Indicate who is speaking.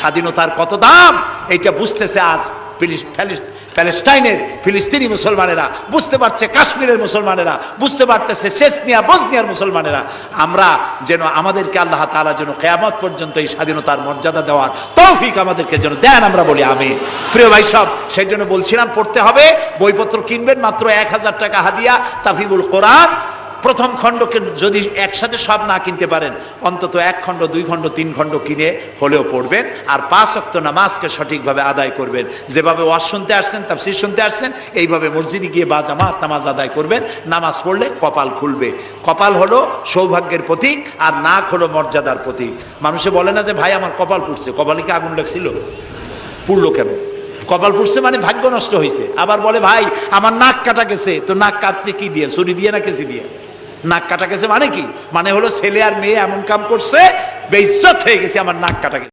Speaker 1: স্বাধীনতার কত দাম? এটা বুঝতেছে আজ প্যালেস্টাইনের ফিলিস্তিনি মুসলমানেরা, বুঝতে পারছে কাশ্মীরের মুসলমানেরা, বুঝতে পারতেছে সেসনিয়া বসনিয়ার মুসলমানেরা। আমরা যেন আমাদেরকে আল্লাহ তাআলা যেন কেয়ামত পর্যন্ত এই স্বাধীনতার মর্যাদা দেওয়ার তৌফিক আমাদেরকে যেন দেন আমরা বলি আমি প্রিয় ভাই সব, সেই জন্য বলছিলাম পড়তে হবে, বইপত্র কিনবেন মাত্র এক হাজার টাকা হাদিয়া, তাফিবুল কোরআন প্রথম খণ্ডকে যদি একসাথে সব না কিনতে পারেন, অন্তত এক খণ্ড, দুই খণ্ড, তিন খণ্ড কিনে হলেও পড়বেন, আর পাঁচ অক্ত নামাজকে সঠিকভাবে আদায় করবেন। যেভাবে ওয়াজ শুনতে আসছেন, তাফসির শুনতে আসছেন, এইভাবে মসজিদে গিয়ে বা জামাত নামাজ আদায় করবেন। নামাজ পড়লে কপাল খুলবে। কপাল হলো সৌভাগ্যের প্রতীক, আর নাক হলো মর্যাদার প্রতীক। মানুষে বলে না যে, ভাই, আমার কপাল পুড়ছে। কপালে কি আগুন লাগছিল? পুড়লো কেন? কপাল পুড়ছে মানে ভাগ্য নষ্ট হয়েছে আবার বলে, ভাই, আমার নাক কাটা গেছে। তো নাক কাটছে কি দিয়ে? ছুরি দিয়ে না কেসি দিয়ে? নাক কাটা গেছে মানে কি? মানে হলো ছেলে আর মেয়ে এমন কাম করছে, বেইজ্জত হয়ে গেছে, আমার নাক কাটা গেছে।